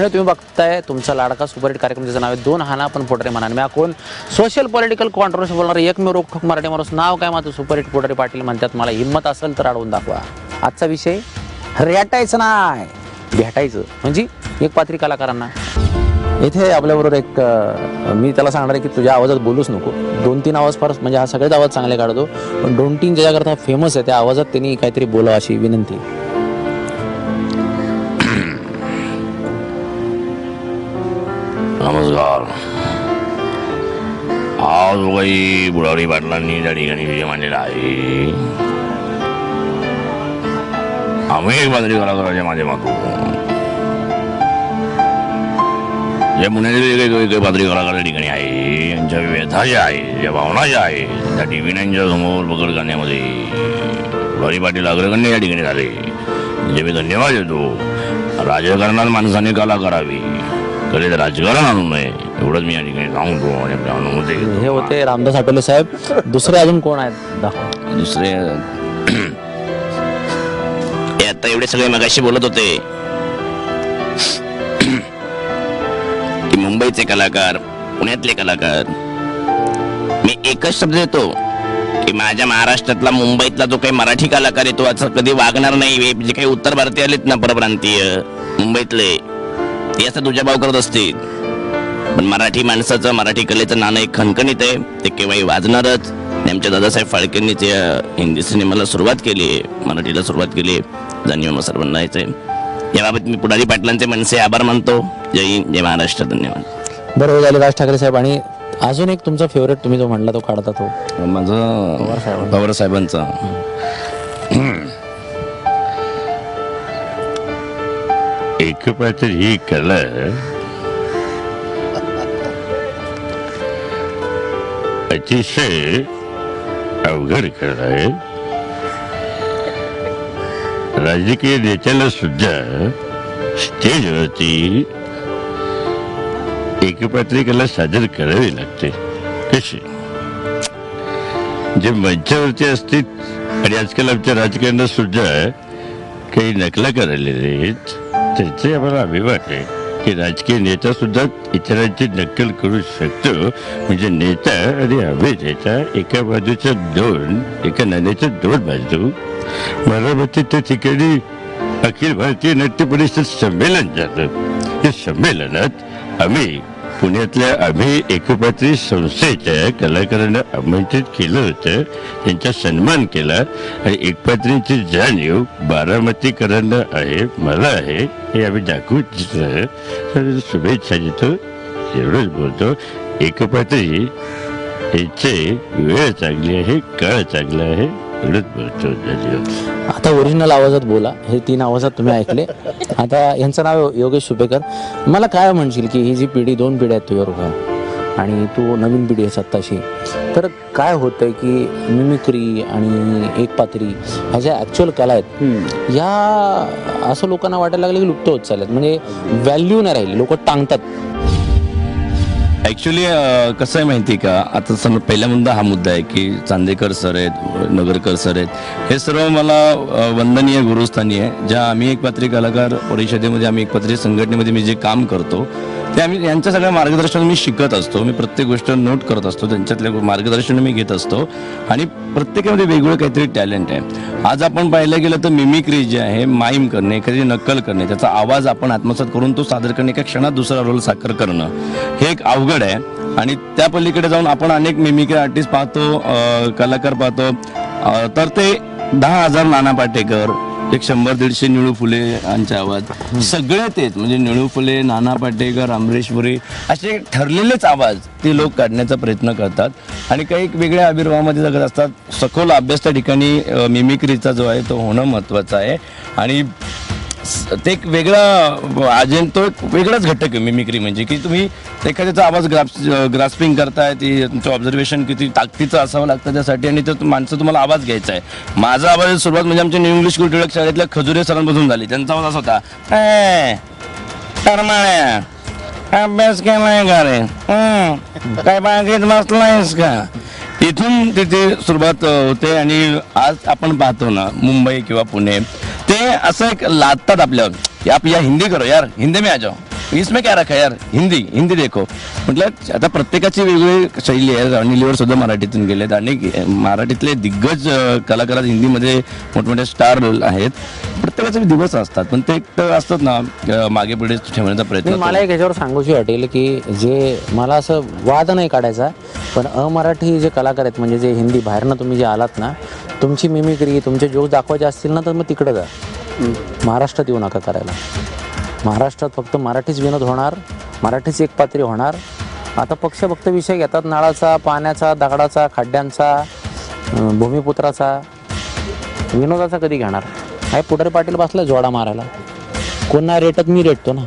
म्हणजे तुम्ही बघताय तुमचा लाडका सुपरहिट कार्यक्रम ज्याचं नाव आहे दोन हाना पण पोटरे म्हणा मी कोण सोशल पॉलिटिकल कॉन्ट्रोवर्सी बोलणार एकमेव रोखोक मराठी माणूस नाव काय माझं सुपरहिट पोटरे पाटील म्हणतात. मला हिंमत असेल तर अडवून दाखवा. आजचा विषय रेटायचं नाही. भेटायचं. म्हणजे एक पात्री कलाकारांना. इथे आपल्याबरोबर एक मी त्याला सांगणार आहे की तुझ्या आवाजात बोलूच नको. दोन तीन आवाज फार म्हणजे हा सगळेच आवाज चांगले काढतो. पण दोन तीन ज्याच्याकरता फेमस आहे त्या आवाजात त्यांनी काहीतरी बोलावं अशी विनंती. नमस्कार आज काही बुडावडी पाटलांनी त्या ठिकाणी विजय मांडलेला आहे आम्ही एक बाजरी कलाकाराच्या माध्यमातून जे पुण्यातील वेगळे वेगळे बाजरी कलाकार त्या ठिकाणी आहे यांच्या व्यथा ज्या आहे ज्या भावना ज्या आहेत त्या टी व्ही नाईनच्या समोर पकड करण्यामध्ये बुडावडी पाटील अग्रगण्य या ठिकाणी झाले म्हणजे मी धन्यवाद देतो राजकारणात माणसाने कला करावी कधी राजकारण आणू नये. एवढंच मी या ठिकाणी सांगतो आणि आपल्या अनुभूती हे होते रामदास आठवले साहेब. दुसरे अजून कोण आहेत? दाखवा. दुसरे हे आता एवढे सगळे मगाशी बोलत होते. की मुंबईचे कलाकार पुण्यातले कलाकार. मी एकच शब्द देतो की माझ्या महाराष्ट्रातला मुंबईतला जो काही मराठी कलाकार आहे तो असं कधी वागणार नाही. हे जे काही उत्तर भारतीय आलेत ना परप्रांतीय मुंबईतले असं तुझ्या भाव करत असतील. पण मराठी माणसाचं मराठी कलेचं नाणं एक खणखणीत आहे. ते केव्हाही वाजणारच. आमच्या दादासाहेब फाळकेंनी ते हिंदी सिनेमाला सुरुवात केली आहे. मराठीला सुरुवात केली आहे. जाणीव सर्वांना यायचे याबाबत मी पुढारी पाटलांचे मनसे आभार मानतो. जय हिंद जय महाराष्ट्र धन्यवाद. बरोबर झाले राज ठाकरे साहेब. आणि अजून एक तुमचा फेवरेट तुम्ही जो म्हणला तो काढता तो. माझं पवार साहेबांचा. एकपात्र ही कला अतिशय अवघड कला आहे. राजकीय नेत्याला सुद्धा स्टेजवरती एकपात्री कला सादर करावी लागते. कशी? जे मंचावरती असतील आणि आजकाल आमच्या राजकारणात सुद्धा काही नकला करायला आहेत. त्याचे आम्हाला अभिमान आहे की राजकीय नेता सुद्धा इतरांची नक्कल करू शकतो. म्हणजे नेता आणि अभिनेता एका बाजूच्या दोन एका नाण्याच्या दोन बाजू. मला वाटते त्या ठिकाणी अखिल भारतीय नाट्य परिषद संमेलन झालं. या संमेलनात आम्ही पुण्यातल्या आम्ही एकपात्री संस्थेच्या कलाकारांना आमंत्रित केलं होतं. त्यांचा सन्मान केला. आणि एकपात्रीची जाणीव बारामतीकरांना आहे मला आहे हे आम्ही दाखवू इच्छितो. तर शुभेच्छा देतो. एवढंच बोलतो. एकपात्री याचे वेळ चांगली आहे काळ चांगला आहे. आता ओरिजिनल आवाजात बोला. हे तीन आवाजात तुम्ही ऐकले. आता यांचं नाव योगेश सुपेकर. मला काय म्हणशील की ही जी पिढी दोन पिढ्या आहेत तुझ्याबरोबर आणि तू नवीन पिढी आहे सत्ताशी. तर काय होतंय की मिमिक्री आणि एक पात्री ह्या ज्या ॲक्च्युअल कला आहेत या असं लोकांना वाटायला लागलं की लुप्त होत चालत म्हणजे व्हॅल्यू नाही राहिली. लोक टांगतात. ॲक्च्युली कसं आहे माहिती का? आता सम पहिला मुद्दा हा मुद्दा आहे की चांदेकर सर आहेत नगरकर सर आहेत. हे सर्व मला वंदनीय गुरुस्थानी आहे. ज्या आम्ही एक पात्री कलाकार परिषदेमध्ये आम्ही एक पात्री संघटनेमध्ये मी जे काम करतो ते आम्ही यांच्या सगळ्या मार्गदर्शन मी शिकत असतो. मी प्रत्येक गोष्ट नोट करत असतो. त्यांच्यातले मार्गदर्शन मी घेत असतो. आणि प्रत्येकामध्ये वेगवेगळं काहीतरी टॅलेंट आहे. आज आपण पाहिलं गेलं तर मिमिक्री जे आहे माईम करणे एखादी नक्कल करणे त्याचा आवाज आपण आत्मसात करून तो सादर करणे एका क्षणात दुसरा रोल साकार करणं हे एक अवघड आहे. आणि त्या पलीकडे जाऊन आपण अनेक मिमिक्री आर्टिस्ट पाहतो कलाकार पाहतो. तर ते दहा हजार नाना पाटेकर एक शंभर दीडशे निळू फुले यांचे आवाज. सगळे तेच म्हणजे निळू फुले नाना पाटेकर अमरेश्वरी असे ठरलेलेच आवाज ते लोक काढण्याचा प्रयत्न करतात. आणि काही एक वेगळ्या आविर्भावामध्ये जगत असतात. सखोल अभ्यास त्या ठिकाणी मिमिक्रीचा जो आहे तो होणं महत्वाचं आहे. आणि ते एक वेगळा अजून तो एक वेगळाच घटक आहे मिमिक्री म्हणजे की तुम्ही एखाद्याचा आवाज ग्रास ग्रास्पिंग करताय ती तुमचं ऑब्झर्वेशन किती ताकदीचं असावं लागतं त्यासाठी आणि तर माणसं तुम्हाला आवाज घ्यायचा आहे. माझा आवाज सुरुवात म्हणजे आमच्या न्यू इंग्लिश स्कूल टिळक शाळेतल्या खजुरे सरांपासून झाली. त्यांचा आवाज असा होता. "ए, करमाळ्या, अभ्यास केलाय का रे? काय बागेत बसलायस का? इथून तिथे सुरुवात होते आणि आज आपण पाहतो ना मुंबई किंवा पुणे असं एक लादतात आपल्यावर. की आप या हिंदी करो यार हिंदी में आ जाओ. इसमें क्या रखा यार? हिंदी हिंदी देखो. म्हटलं आता प्रत्येकाची वेगवेगळी शैली आहे. राणी लिओर सुद्धा मराठीतून गेलेत आणि मराठीतले दिग्गज कलाकार हिंदीमध्ये मोठमोठे स्टार आहेत. प्रत्येकाचे दिवस असतात पण ते एक असतात ना मागे पुढे ठेवण्याचा प्रयत्न मला एक ह्याच्यावर सांगूशी वाटेल की जे मला असं वाद नाही काढायचा पण अमराठी जे कलाकार आहेत म्हणजे जे हिंदी बाहेरनं तुम्ही जे आलात ना तुमची मिमिक्री तुमचे जोक्स दाखवायचे असतील ना तर मग तिकडे जा. महाराष्ट्रात येऊ नका करायला. महाराष्ट्रात फक्त मराठीच विनोद होणार मराठीच एक पात्री होणार. आता पक्ष फक्त विषय घेतात नळाचा पाण्याचा दगडाचा खड्ड्यांचा भूमिपुत्राचा. विनोदाचा कधी घेणार? आहे पुढारी पाटील बसला जोडा मारायला. कोण नाही रेटत मी रेटतो ना.